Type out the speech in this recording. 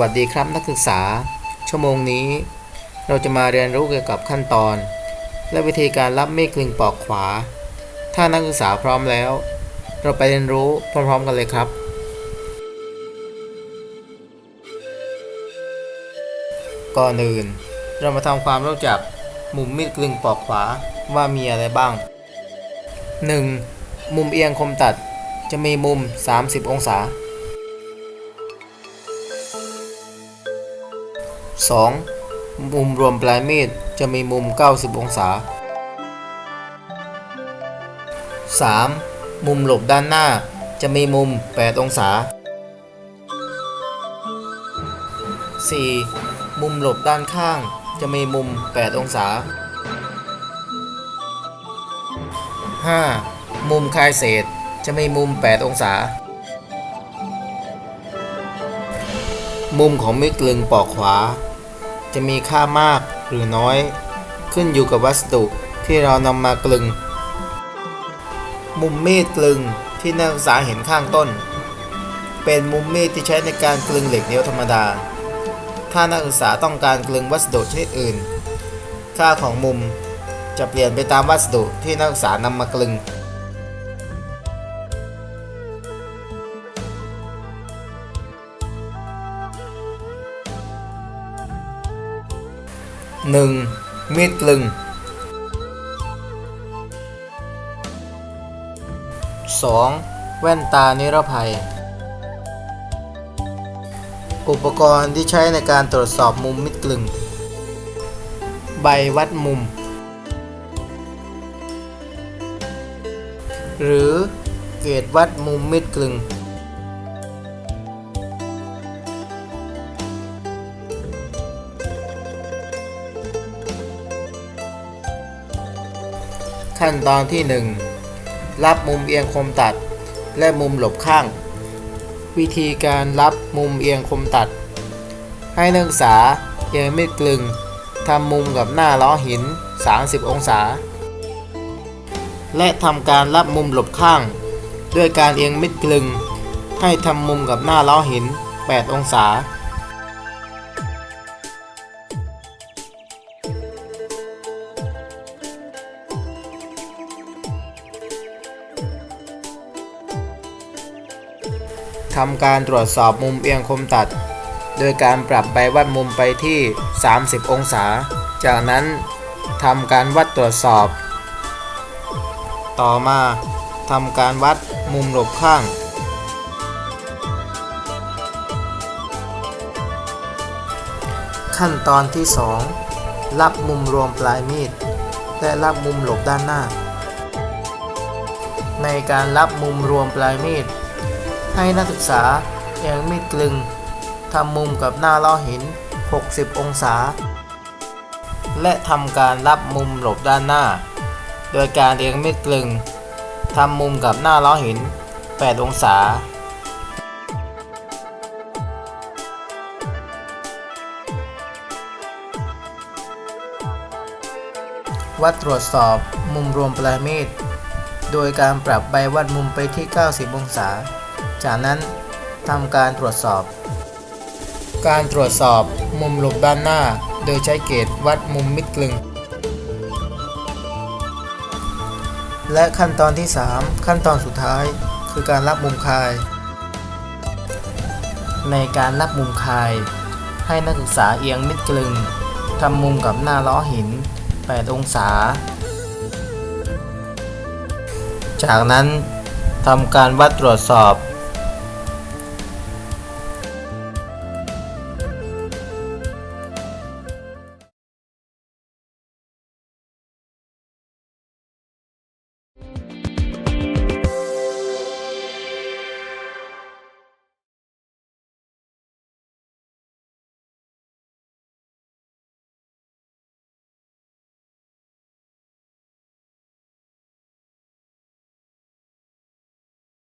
วัสดีครับนักศึกษา ชั่วโมงนี้ เราจะมาเรียนรู้เกี่ยวกับขั้นตอน และวิธีการรับมีดกลึงปอกขวา ถ้านักศึกษาพร้อมแล้ว เราไปเรียนรู้พร้อมๆกันเลยครับ ก่อนอื่น เรามาทำความรู้จักมุมมีดกลึงปอกขวาว่ามีอะไรบ้าง 1. มุมเอียงคมตัดจะมีมุม 30 องศา 2. มุมรวมปลายมีดจะมีมุม 90 องศา 3. มุมหลบด้านหน้าจะมีมุม 8 องศา 4. มุมหลบด้านข้างจะมีมุม 8 องศา 5. มุมคายเศษจะมีมุม 8 องศา มุมของมีดกลึงปอกขวา จะมีค่ามากหรือน้อย ขึ้นอยู่กับวัสดุที่เรานำมากลึง มุมมีดกลึงที่นักศึกษาเห็นข้างต้น เป็นมุมมีดที่ใช้ในการกลึงเหล็กเนียวธรรมดา ถ้านักศึกษาต้องการกลึงวัสดุชนิดอื่น ค่าของมุมจะเปลี่ยนไปตามวัสดุที่นักศึกษานำมากลึง 1. มีดกลึง 2. แว่นตานิรภัย อุปกรณ์ที่ใช้ในการตรวจสอบมุมมิดกลึง ใบวัดมุม หรือเกจวัดมุมมิดกลึง ขั้นตอนที่ 1 รับมุมเอียงคมตัด และมุมหลบข้าง วิธีการรับมุมเอียงคมตัด ให้นักศึกษาเอียงมีดกลึงทำมุมกับหน้าล้อหิน 30 องศา และทำการรับมุมหลบข้าง ด้วยการเอียงมิดกลึง ให้ทำมุมกับหน้าล้อหิน 8 องศา ทำการตรวจสอบมุมเอียงคมตัด โดยการปรับใบวัดมุมไปที่ 30 องศา จากนั้นทำการวัดตรวจสอบ ต่อมาทำการวัดมุมหลบข้าง ขั้นตอนที่ 2 รับมุมรวมปลายมีด และรับมุมหลบด้านหน้า ในการรับมุมรวมปลายมีด ให้นักศึกษาเอียงมีดกลึงทำมุมกับหน้าล้อหิน 60 องศา และทำการรับมุมหลบด้านหน้า โดยการเอียงมีดกลึงทำมุมกับหน้าล้อหิน 8 องศาวัดตรวจสอบมุมรวมปลายมีด โดยการปรับใบวัดมุมไปที่ 90 องศา จากนั้นทำการตรวจสอบ การตรวจสอบมุมหลบด้านหน้า โดยใช้เกจวัดมุมมิดกลึง และขั้นตอนที่ 3 ขั้นตอนสุดท้ายคือการรับมุมคาย ในการรับมุมคาย ให้นักศึกษาเอียงมิดกลึงทำมุมกับหน้าล้อหิน 8 องศา จากนั้นทำการวัดตรวจสอบ